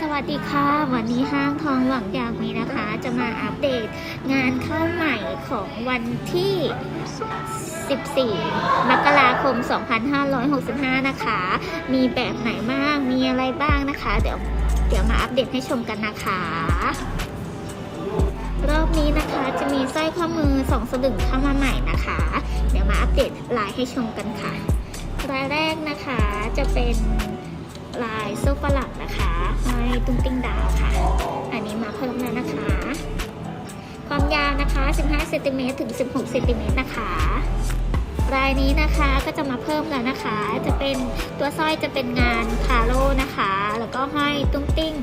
สวัสดีค่ะ วันนี้ห้างทองหวังยากมีนะคะ จะมาอัปเดตงานเข้าใหม่ของวันที่ 14 มกราคม 2565 นะคะ มีแบบไหนบ้าง มีอะไรบ้างนะคะ เดี๋ยวเดี๋ยวมาอัปเดตให้ชมกันนะคะ รอบนี้นะคะจะมีสร้อยข้อมือสองสลึงเข้ามาใหม่นะคะ เดี๋ยวมาอัปเดตลายให้ชมกันค่ะ รายแรกนะคะจะเป็น ลายโซฟาหลักนะคะห้อยตุ้งติ้งดาวค่ะ อันนี้มาเพิ่มแล้วนะคะ ความยาวนะคะ 15เซนติเมตรถึง 16เซนติเมตรนะคะรายนี้นะคะก็จะมาเพิ่มแล้วนะคะ จะเป็นตัวสร้อยจะเป็นงานคาโลนะคะ แล้วก็ห้อยตุ้งติ้ง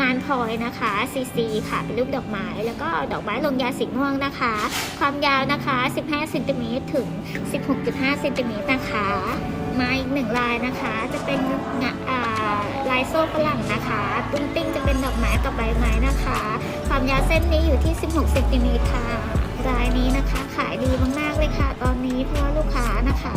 งานพลอยนะคะซีซีค่ะเป็นรูปดอกไม้แล้วก็ดอกไม้ลงยาสีม่วงนะคะ ความยาวนะคะ 15เซนติเมตรถึง 16.5เซนติเมตรนะคะ มาอีกหนึ่งลายนะคะ จะเป็นลายโซ่ฝรั่งนะคะ ตุ้งติ้งจะเป็นดอกไม้กับใบไม้นะคะ ความยาวเส้นนี้อยู่ที่ 16เซนติเมตรค่ะรายนี้นะคะขายดีมากๆเลยค่ะ ตอนนี้เพราะว่าลูกค้านะคะ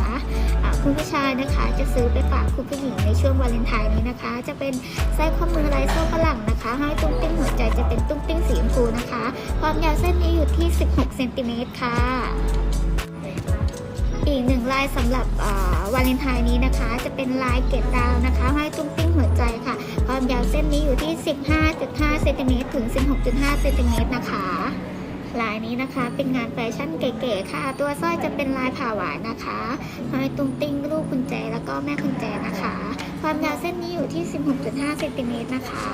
คุณผู้ชายนะคะจะซื้อไปฝากคุณผู้หญิงในช่วงวาเลนไทน์นี้นะคะ จะเป็นสร้อยข้อมือลายโซ่ฝรั่งนะคะให้ตุ้งติ้งหัวใจจะเป็นตุ้งติ้งสีชมพูนะคะ ความยาวเส้นนี้อยู่ที่ 16เซนติเมตรค่ะายสำหรับวาเลนไทน์นี้นะคะ จะเป็นลายเกล็ดาวนะคะให้ตุ้งติ้งหัวใจค่ะ ความยาวเส้นนี้อยู่ที่ 15.5เซนติเมตรถึง 16.5เซนติเมตรนะคะ ลายนี้นะคะเป็นงานแฟชั่นเก๋ๆค่ะ ตัวสร้อยจะเป็นลายผ่าหวานนะคะห้อยตุ้งติ้งรูปกุญแจแล้วก็แม่กุญแจนะคะ ความยาวเส้นนี้อยู่ที่ 16.5เซนติเมตรนะคะ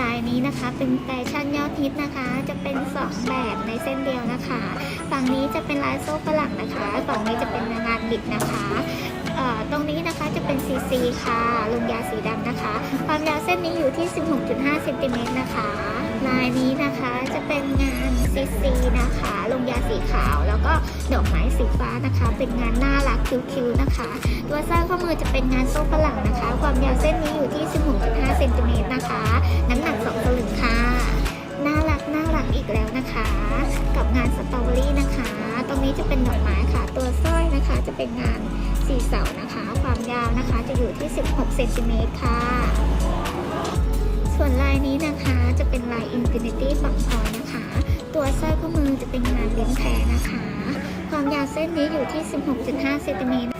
ลายนี้นะคะ เป็นแฟชั่นยอดฮิตนะคะ จะเป็นสองแบบในเส้นเดียวนะคะ ฝั่งนี้จะเป็นลายโซ่ฝรั่งนะคะฝั่งนี้จะเป็นงานบิดนะคะตรงนี้นะคะจะเป็นซีซีค่ะลงยาสีดำนะคะ ความยาวเส้นนี้อยู่ที่ 16.5เซนติเมตรนะคะ ลายนี้นะคะจะเป็นงานซีซีนะคะ ลงยาสีขาว แล้วก็ดอกไม้สีฟ้านะคะ เป็นงานน่ารักคิ้วๆนะคะ ตัวสร้อยข้อมือจะเป็นงานโซ่ฝรั่งนะคะ ความยาวเส้นนี้อยู่ที่ 16.5เซนติเมตรนะคะ น้ำหนัก2สลึงค่ะ น่ารักน่ารักอีกแล้วนะคะ กับงานสตรอเบอรี่นะคะ ตรงนี้จะเป็นดอกไม้ค่ะ ตัวสร้อยนะคะจะเป็นงานสีเสานะคะ ความยาวนะคะจะอยู่ที่ 16เซนติเมตรค่ะ ส่วนลายนี้นะคะจะเป็นลายอินฟินิตี้ฝั่งพอยนะคะ ตัวสร้อยข้อมือจะเป็นงานเลี้ยงแพรนะคะ ความยาวเส้นนี้อยู่ที่ 16.5เซนติเมตร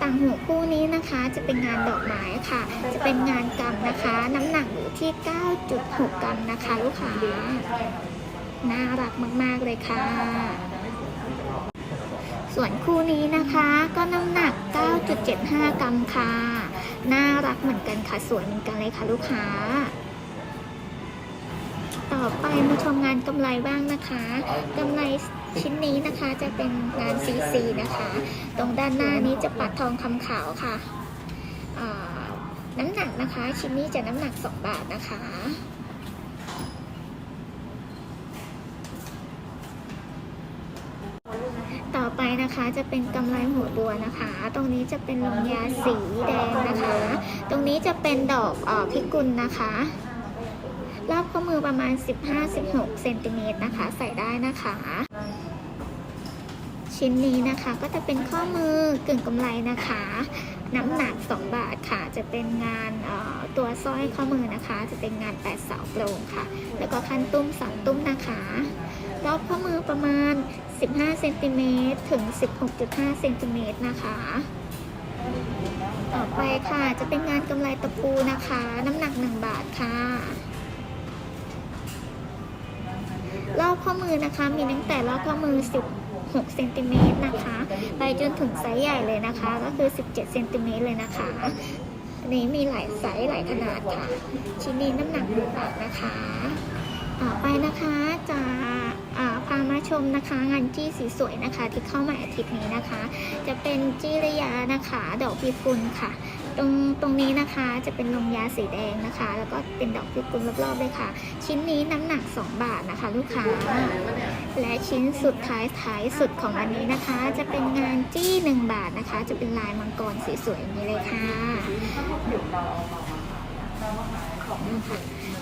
ต่างหูคู่นี้นะคะจะเป็นงานดอกไม้ค่ะ จะเป็นงานกำนะคะ น้ำหนักอยู่ที่ 9.6 กรัมนะคะ ลูกค้าน่ารักมาก ๆ เลยค่ะ ส่วนคู่นี้นะคะก็น้ำหนัก 9.75 กรัมค่ะ น่ารักเหมือนกันค่ะสวยเหมือนกันเลยค่ะลูกค้า ต่อไปมาชมงานกำไรบ้างนะคะกำไรชิ้นนี้นะคะจะเป็นงานซีซีนะคะ ตรงด้านหน้านี้จะปัดทองคำขาวค่ะน้ำหนักนะคะ ชิ้นนี้จะน้ำหนัก 2 บาทนะคะ ต่อไป นะคะ จะเป็นกำไรหัวบัวนะคะ ตรงนี้จะเป็นลงยาสีแดงนะคะ ตรงนี้จะเป็นดอกออพิกุลนะคะ รอบข้อมือประมาณ 15-16เซนติเมตรนะคะ ใส่ได้นะคะ ชิ้นนี้นะคะก็จะเป็นข้อมือกึ่งกำไรนะคะ น้ำหนัก 2 บาทค่ะ จะเป็นงานออตัวสร้อยข้อมือนะคะ จะเป็นงานแปดเสาโปร่งค่ะ แล้วก็คันตุ้มสองตุ้มนะคะรอบข้อมือประมาณ 15เซนติเมตรถึง 16.5เซนติเมตรนะคะ ต่อไปค่ะจะเป็นงานกำไรตะปูนะคะ น้ำหนัก 1 บาทค่ะ รอบข้อมือนะคะมีตั้งแต่รอบข้อมือ 16เซนติเมตรนะคะ ไปจนถึงไซส์ใหญ่เลยนะคะ ก็คือ 17เซนติเมตรเลยนะคะอันนี้มีหลายไซส์หลายขนาดค่ะ ชิ้นนี้น้ำหนักหนึ่งบาทนะคะ ต่อไปนะคะจะอ่า มนะคะ งานจี้สีสวยนะคะ ที่เข้ามาอาทิตย์นี้นะคะ จะเป็นจี้ระยะนะคะ ดอกพิกุลค่ะ ตรงตรงนี้นะคะจะเป็นลงยาสีแดงนะคะ แล้วก็เป็นดอกพิกุลรอบๆเลยค่ะ ชิ้นนี้น้ำหนัก 2 บาทนะคะ ลูกค้า และชิ้นสุดท้ายท้ายสุดของอันนี้นะคะ จะเป็นงานจี้ 1 บาทนะคะ จะเป็นลายมังกรสีสวยอย่างนี้เลยค่ะ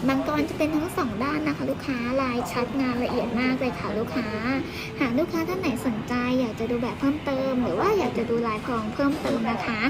มังกรจะเป็นทั้งสองด้านนะคะ ลูกค้าลายชัดงานละเอียดมากเลยค่ะลูกค้า หากลูกค้าท่านไหนสนใจ อยากจะดูแบบเพิ่มเติม หรือว่าอยากจะดูลายพรองเพิ่มเติมนะคะ